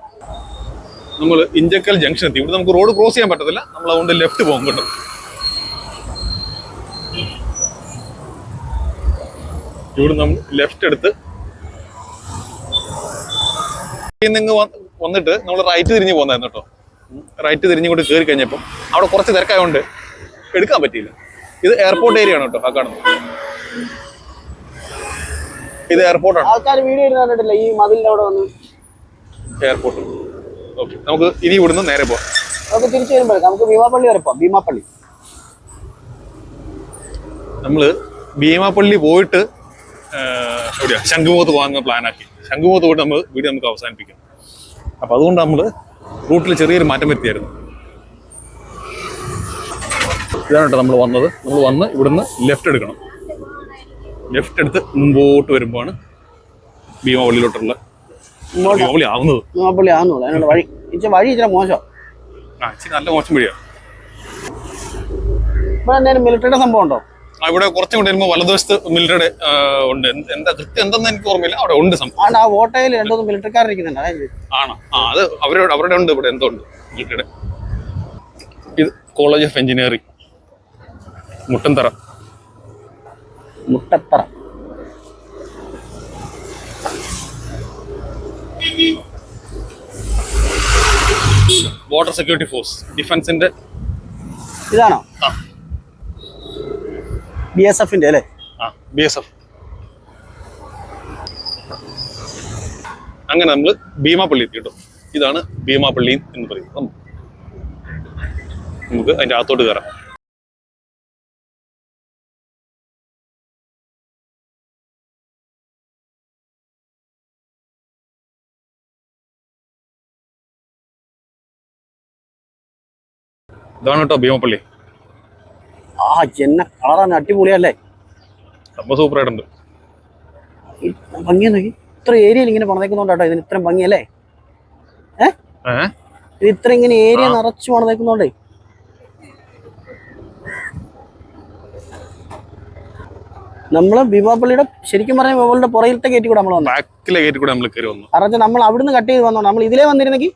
S2: നമ്മൾ ഇഞ്ചക്കൽ ജംഗ്ഷൻ എത്തി ഇവിടെ നമുക്ക് റോഡ് ക്രോസ് ചെയ്യാൻ പറ്റത്തില്ല നമ്മൾ അതുകൊണ്ട് ലെഫ്റ്റ് പോകും കേട്ടോ ഇവിടെ നമ്മൾ ലെഫ്റ്റ് എടുത്ത് ഇന്നിങ്ങ് വന്നിട്ട് നമ്മൾ റൈറ്റ് തിരിഞ്ഞ് പോകുന്നതായിരുന്നു കേട്ടോ റൈറ്റ് തിരിഞ്ഞുകൊണ്ട് കയറി കഴിഞ്ഞപ്പം അവിടെ കുറച്ച് തിരക്കായതുകൊണ്ട് എടുക്കാൻ പറ്റിയില്ല ഇത് എയർപോർട്ട് ഏരിയ ആണ് കേട്ടോ ആ കാണുന്നത് ഇത് എയർപോർട്ടാണ്
S1: ആൾക്കാർ വീഡിയോ ഈ മതിലിന്റെ അവിടെ വന്ന്
S2: എയർപോർട്ട് ഓക്കെ നമുക്ക് ഇനി ഇവിടുന്ന് നേരെ പോവാം
S1: നമുക്ക് തിരിച്ചു വരുമ്പോൾ നമുക്ക് ഭീമാപ്പള്ളി വരെ പോവാം ഭീമാപ്പള്ളി
S2: നമ്മള് ഭീമാപ്പള്ളി പോയിട്ട് ശംഖുമുഖത്ത് പോകാൻ ആക്കി ശംഖുമുഖത്ത് പോയിട്ട് നമ്മൾ വീട് നമുക്ക് അവസാനിപ്പിക്കാം അപ്പൊ അതുകൊണ്ട് നമ്മൾ റൂട്ടിൽ ചെറിയൊരു മാറ്റം വരുത്തിയായിരുന്നു ഇതാണ് കേട്ടോ നമ്മൾ വന്നത് നമ്മൾ വന്ന് ഇവിടുന്ന് ലെഫ്റ്റ് എടുക്കണം ലെഫ്റ്റ് എടുത്ത് മുമ്പോട്ട് വരുമ്പോഴാണ് ഭീമാവള്ളിയിലോട്ടുള്ള
S1: ഭീമാവളി ആവുന്നത് ഭീമാവള്ളി ആവുന്നുള്ളൂ അതിനുള്ള വഴി ഇച്ചിരി വഴി ഇച്ചിരി മോശം
S2: ആ ഇച്ചിരി നല്ല മോശം വഴിയാണ്
S1: ഇവിടെ എന്തെങ്കിലും മിലിറ്ററിയുടെ സംഭവം ഉണ്ടോ
S2: അവിടെ കുറച്ചും കൂടെ വരുമ്പോൾ വലതുവശത്ത് മിലിറ്ററി ഉണ്ട് എന്താ കൃത്യം എന്തെന്ന് എനിക്ക് ഓർമ്മയില്ല അവിടെ ഉണ്ട് സംഭവം
S1: ആ ഓട്ടോയിൽ രണ്ടു മിലിറ്ററിക്കാരിക്കുന്നുണ്ട്
S2: ആണോ ആ അത് അവരോട് അവരുടെ ഉണ്ട് ഇവിടെ എന്തോ ഉണ്ട് മിലിറ്ററിയുടെ ഇത് college of engineering Muttathara Muttathara water security force ഡിഫൻസിന്റെ
S1: ഇതാണോ ആ ബി എസ് എഫിന്റെ അല്ലേ
S2: ബി എസ് എഫ് അങ്ങനെ നമ്മൾ ഭീമാപ്പള്ളി എത്തിയിട്ടു ഇതാണ് ഭീമാപ്പള്ളി എന്ന് പറയുന്നത് നമുക്ക് അതിൻ്റെ അകത്തോട്ട് കയറാം ഇതാണ് കേട്ടോ ഭീമപ്പള്ളി
S1: ആ എന്ന കളറാണ് അടിപൊളിയല്ലേ
S2: സംഭവം ആയിട്ടുണ്ട്
S1: ഭംഗിയെന്ന് ഇത്ര ഏരിയയിൽ ഇങ്ങനെ പണിതേക്കുന്നോണ്ടാട്ടോ ഇതിന് ഇത്രയും ഭംഗിയല്ലേ ഇത് ഇത്ര ഇങ്ങനെ ഏരിയ നിറച്ച് പണിതേക്കുന്നോണ്ടേ നമ്മള് ഭീമാപ്പള്ളിയുടെ ശരിക്കും പറഞ്ഞ മുകളിന്റെ പുറകിലത്തെ ഗേറ്റ് കൂടെ നമ്മൾ ബാക്കിലെ
S2: ഗേറ്റ് കൂടെ നമ്മൾ കയറി വന്നു
S1: കാരണം നമ്മൾ അവിടുന്ന് കട്ട് ചെയ്ത് വന്നോ നമ്മൾ ഇതിലേ വന്നിരുന്നെങ്കിൽ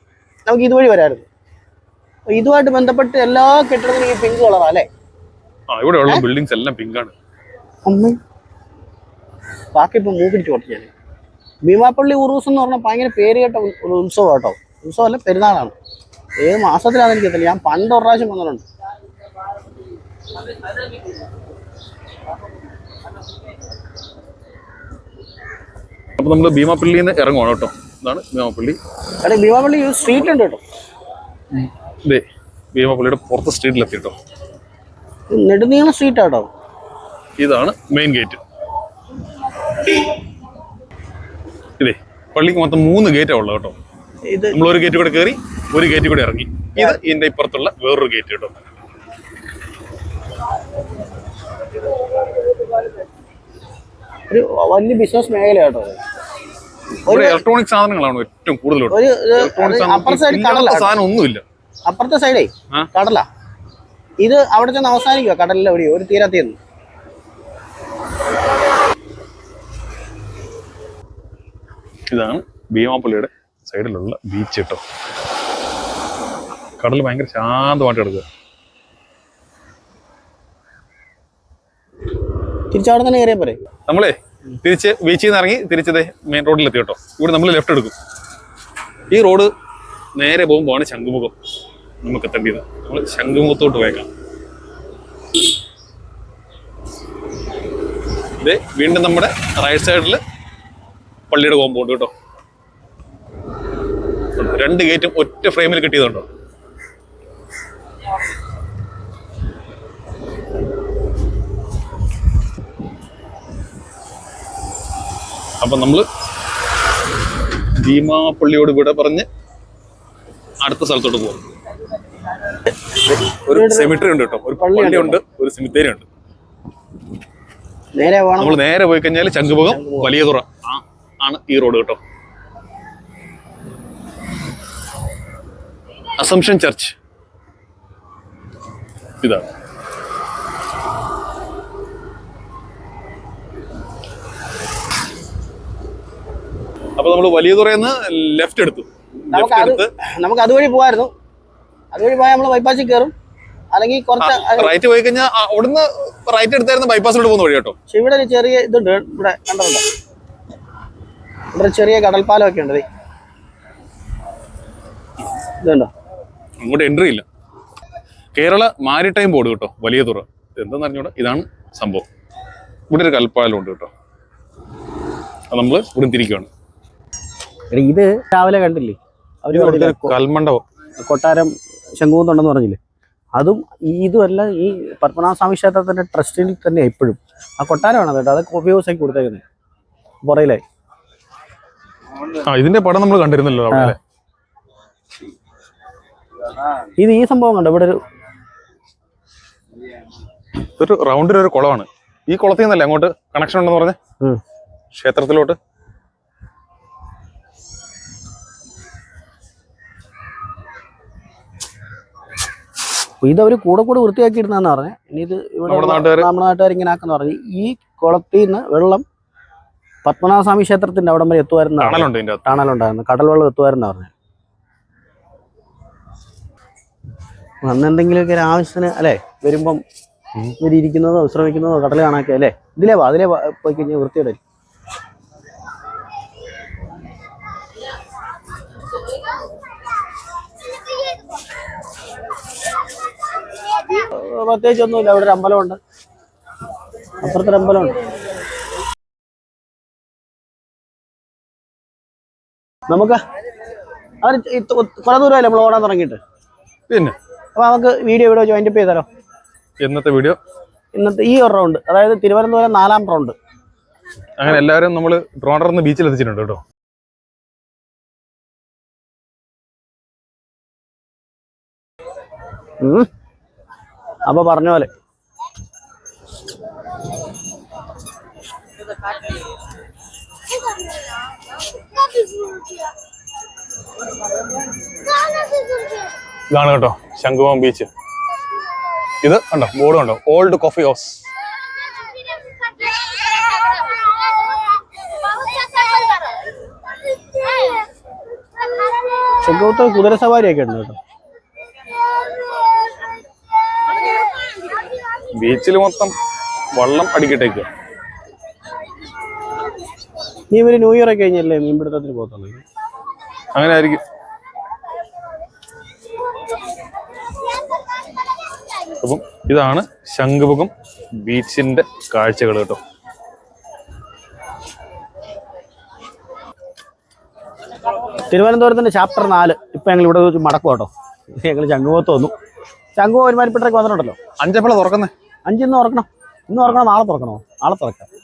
S1: നമുക്ക് ഇതുവഴി വരായിരുന്നു ഇതുമായിട്ട് ബന്ധപ്പെട്ട് എല്ലാ കെട്ടിടത്തിനും ഈ പിങ്ക് കളറാ അല്ലേ
S2: ആ ഇവിടെയുള്ള ബിൽഡിങ്സ് എല്ലാം പിങ്ക് അമ്മേ
S1: ഭീമാപ്പള്ളി ഉറൂസ് എന്ന് പറഞ്ഞാൽ ഭയങ്കര പേര് കേട്ട ഒരു ഉത്സവം കേട്ടോ അല്ല പെരുന്നാളാണ് ഏത് എനിക്ക് എത്തില്ല ഞാൻ പണ്ട് ഒരു പ്രാവശ്യം വന്നിട്ടുണ്ട്
S2: അപ്പൊ നമ്മള് ഭീമാപ്പള്ളി ഇറങ്ങുവാണ് കേട്ടോ ഇതാണ്
S1: ഭീമാപ്പള്ളി ഭീമാപ്പള്ളി ഉണ്ട് കേട്ടോ
S2: ഭീമാപ്പള്ളിയുടെ പുറത്ത് സ്ട്രീറ്റിലെത്തി കേട്ടോ
S1: നെടുമീന സ്ട്രീറ്റ് ആട്ടോ
S2: ഇതാണ് മെയിൻ ഗേറ്റ് ഇതേ പള്ളിക്ക് മൊത്തം മൂന്ന് ഗേറ്റാ ഉള്ളത് കേട്ടോ നമ്മൾ ഒരു ഗേറ്റ് കൂടെ കയറി ഒരു ഗേറ്റ് കൂടെ ഇറങ്ങി ഇത് ഇതിന്റെ ഇപ്പുറത്തുള്ള വേറൊരു ഗേറ്റ് കേട്ടോ
S1: ഒരു വലിയ ബിസിനസ് മേഖല
S2: ഒരു ഇലക്ട്രോണിക് സാധനങ്ങളാണ് ഏറ്റവും കൂടുതൽ അപ്പുറത്തെ സൈഡ് കടല സാധനം ഒന്നുമില്ല
S1: അപ്പുറത്തെ സൈഡേ കടല ഇത് അവിടെ ചെന്ന് അവസാനിക്കുക കടലിൽ എവിടെയോ ഒരു തീരത്തിൽ നിന്ന്
S2: ഇതാണ് ഭീമാപ്പള്ളിയുടെ സൈഡിലുള്ള ബീച്ച് കേട്ടോ കടൽ ഭയങ്കര ശാന്തമായിട്ട് എടുക്കുക
S1: തിരിച്ചവിടെ തന്നെ കയറിയാൽ പോരെ
S2: നമ്മളെ തിരിച്ച് ബീച്ചിൽ നിന്ന് ഇറങ്ങി തിരിച്ചത് മെയിൻ റോഡിലെത്തി കേട്ടോ ഇവിടെ നമ്മൾ ലെഫ്റ്റ് എടുക്കും ഈ റോഡ് നേരെ പോകുമ്പോൾ ശംഖുമുഖം നമുക്ക് എത്തേണ്ടത് നമ്മൾ ശംഖുമുഖത്തോട്ട് പോയേക്കാം വീണ്ടും നമ്മുടെ റൈറ്റ് സൈഡിൽ പള്ളിയുടെ കോമ്പൗണ്ട് കേട്ടോ രണ്ട് ഗേറ്റും ഒറ്റ ഫ്രെയിമിൽ കിട്ടിയതുണ്ടോ നമ്മള് ഭീമാ പള്ളിയോട് വിട പറഞ്ഞ് അടുത്ത സ്ഥലത്തോട്ട് പോകും ഒരു സെമിറ്ററി ഉണ്ട് കേട്ടോ ഒരു പള്ളി ഉണ്ട് ഒരു സെമിത്തേരി ഉണ്ട് നേരെ നമ്മൾ നേരെ പോയി കഴിഞ്ഞാൽ ചങ്കുപുകം വലിയ തുറ ആണ് ഈ റോഡ് കേട്ടോ അസംഷൻ ചർച്ച് ഇതാ അപ്പൊ നമ്മൾ വലിയ നിന്ന് ലെഫ്റ്റ് എടുത്തു
S1: നമുക്ക് അതുവഴി പോവായിരുന്നു അതുവഴി പോയാൽ നമ്മൾ ബൈപ്പാസിൽ കയറും അല്ലെങ്കിൽ കുറച്ച്
S2: റൈറ്റ് പോയി കഴിഞ്ഞാൽ അവിടുന്ന് റൈറ്റ് എടുത്തായിരുന്നു ബൈപ്പാസിലോട്ട് പോകുന്ന വഴി കേട്ടോ
S1: ഇവിടെ ഒരു ചെറിയ ഇതുണ്ട് ഇവിടെ കണ്ടതുണ്ട് ഇവിടെ ഒരു ചെറിയ കടൽപ്പാലം ഒക്കെ ഉണ്ട് ഇതുണ്ടോ
S2: അങ്ങോട്ട് എൻട്രി ഇല്ല കേരള മാരിടൈം ബോർഡ് കേട്ടോ വലിയ തുറ എന്താന്ന് അറിഞ്ഞൂടെ ഇതാണ് സംഭവം ഇവിടെ ഒരു കൽപ്പാലം ഉണ്ട് കേട്ടോ അത് നമ്മൾ ഇവിടെ തിരിക്കുകയാണ്
S1: ഇത് രാവിലെ കണ്ടില്ലേ കൽമണ്ഡപം കൊട്ടാരം ഉണ്ടെന്ന് പറഞ്ഞില്ലേ അതും ഇതുമല്ല ഈ പത്മനാഭസ്വാമി ക്ഷേത്രത്തിൻ്റെ ട്രസ്റ്റിൽ തന്നെ എപ്പോഴും ആ കൊട്ടാരമാണ് കേട്ടോ അതൊക്കെ ഉപയോഗിച്ചാക്കി കൊടുത്തേക്കുന്നത് പുറയിലെ
S2: ഇതിന്റെ പടം നമ്മൾ കണ്ടിരുന്നല്ലോ
S1: ഇത് ഈ സംഭവം കണ്ടോ ഇവിടെ ഒരു
S2: ഒരു റൗണ്ടിൽ ഒരു കുളമാണ് ഈ കുളത്തിൽ നിന്നല്ലേ അങ്ങോട്ട് കണക്ഷൻ ഉണ്ടെന്ന് പറഞ്ഞേ ക്ഷേത്രത്തിലോട്ട്
S1: അപ്പോൾ ഇതവർ കൂടെ കൂടെ വൃത്തിയാക്കി പറഞ്ഞു പറഞ്ഞത് ഇനി ഇത് ഇവിടെ നമ്മുടെ നാട്ടുകാർ ഇങ്ങനെ ആക്കുന്ന പറഞ്ഞു ഈ കുളത്തിൽ നിന്ന് വെള്ളം പത്മനാഭസ്വാമി ക്ഷേത്രത്തിന്റെ അവിടം വരെ
S2: എത്തുമായിരുന്ന
S1: ടണലുണ്ടായിരുന്നു കടൽ വെള്ളം എത്തുമായിരുന്നു പറഞ്ഞു അന്നെന്തെങ്കിലുമൊക്കെ ഒരു ആവശ്യത്തിന് അല്ലേ വരുമ്പം ഇവരിയ്ക്കുന്നതോ വിശ്രമിക്കുന്നതോ കടൽ അല്ലേ ഇതിലേ അതിലേ പോയി കഴിഞ്ഞാൽ വൃത്തിയുടെ പ്രത്യേകിച്ച് ഒന്നുമില്ല അവിടെ ഒരു അമ്പലമുണ്ട് അപ്പുറത്തൊരു അമ്പലമുണ്ട് നമുക്ക് അവര് കുറെ ദൂരമല്ലേ നമ്മൾ ഓടാൻ തുടങ്ങിയിട്ട് പിന്നെ അപ്പൊ നമുക്ക് വീഡിയോ ഇവിടെ വെച്ച് വൈൻഡപ്പ് ഇന്നത്തെ വീഡിയോ ഇന്നത്തെ ഈ ഒരു റൗണ്ട് അതായത് തിരുവനന്തപുരം നാലാം റൗണ്ട്
S2: അങ്ങനെ എല്ലാവരും നമ്മൾ ഡ്രോണർന്ന് ബീച്ചിൽ എത്തിച്ചിട്ടുണ്ട് കേട്ടോ
S1: Mm-hmm. അപ്പോൾ പറഞ്ഞ പോലെ
S2: ഇതാണ് കേട്ടോ ശംഖുമം ബീച്ച് ഇത് കണ്ടോ ബോർഡ് കണ്ടോ ഓൾഡ് കോഫി ഹൗസ്
S1: ശംഖുമത്ത് കുതിര സവാരിയൊക്കെ ഉണ്ട് കേട്ടോ
S2: ബീച്ചിൽ മൊത്തം വള്ളം അടിക്കിട്ടേക്കുക
S1: നീ ഇവര് ന്യൂ ഇയർ ഒക്കെ കഴിഞ്ഞല്ലേ മീൻപിടുത്തത്തിന് പോകത്തുള്ളൂ
S2: അങ്ങനെ ആയിരിക്കും അപ്പം ഇതാണ് ശംഖുമുഖം ബീച്ചിന്റെ കാഴ്ചകൾ കേട്ടോ
S1: തിരുവനന്തപുരത്തിന്റെ ചാപ്റ്റർ നാല് ഇപ്പൊ ഞങ്ങൾ ഇവിടെ മടക്കും കേട്ടോ ഞങ്ങൾ ചങ്ങുപോത്ത് വന്നു ചങ്കു വരുമാനപ്പെട്ടൊക്കെ വന്നിട്ടുണ്ടല്ലോ അഞ്ചെപ്പോഴാണ് തുറക്കുന്നത് അഞ്ചിന്ന് തുറക്കണം ഇന്ന് തുറക്കണം നാളെ തുറക്കണോ നാളെ തുറക്കാം